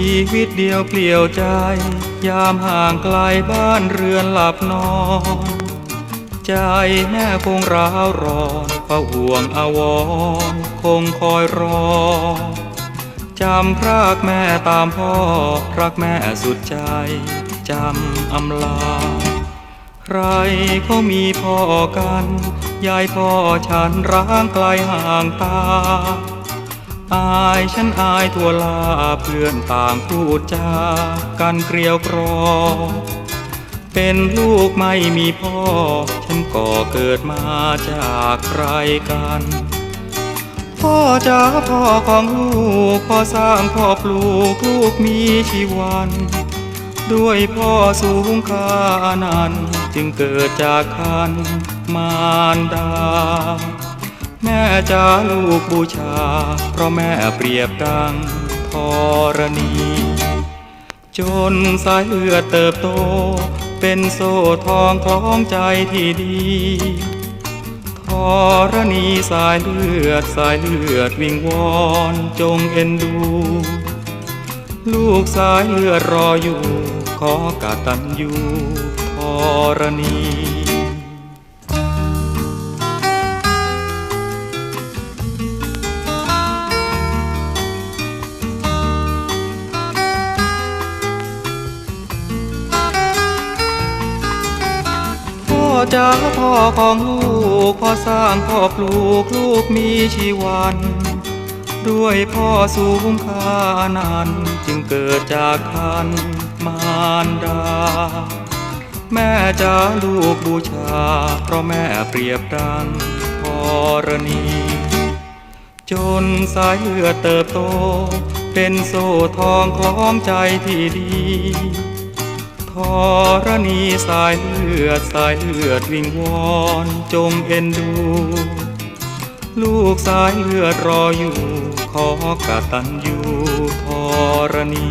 ชีวิตเดียวเปลี่ยวใจ ยามห่างไกลบ้านเรือนหลับนอน ใจแม่คงร้าวร้อนเฝ้าห่วงอาวรคงคอยรอ จำพรากแม่ตามพ่อ รักแม่สุดใจ จำอำลา ใครเขามีพ่อกัน ยายพ่อฉันร้างไกลห่างตา อายฉันอายทั่วลาเพื่อนต่างพูดจากันเกลียวกรอ เป็นลูกไม่มีพ่อ ฉันก็เกิดมาจากใครกัน พ่อจ๋าพ่อของลูกพ่อสร้างพ่อปลูกลูกมีชีวัน ด้วยพ่อสูงค่านั้นจึงเกิดจากคันมารดา แม่จ๋าลูกบูชา เพราะแม่เปรียบดังธรณี จนสายเลือดเติบโต เป็นโซ่ทองคล้องใจที่ดีธรณีสายเลือดสายเลือดวิงวอนจงเอ็นดู ลูกสายเลือดรออยู่ ขอกาตันอยู่ธรณี จ๋าพ่อของลูก พ่อสร้างพ่อปลูกลูกมีชีวัน ด้วยพ่อสูงค่านันจึงเกิดจากคันมารดา แม่จ๋าลูกบูชา เพราะแม่เปรียบดังธรณี จนสายเลือดเติบโต เป็นโซ่ทองคล้องใจที่ดี รณีสายเลือดสายเลือดวิงวอนจงเอ็นดู ลูกสายเลือดรออยู่ ขอกตันอยู่ธรณี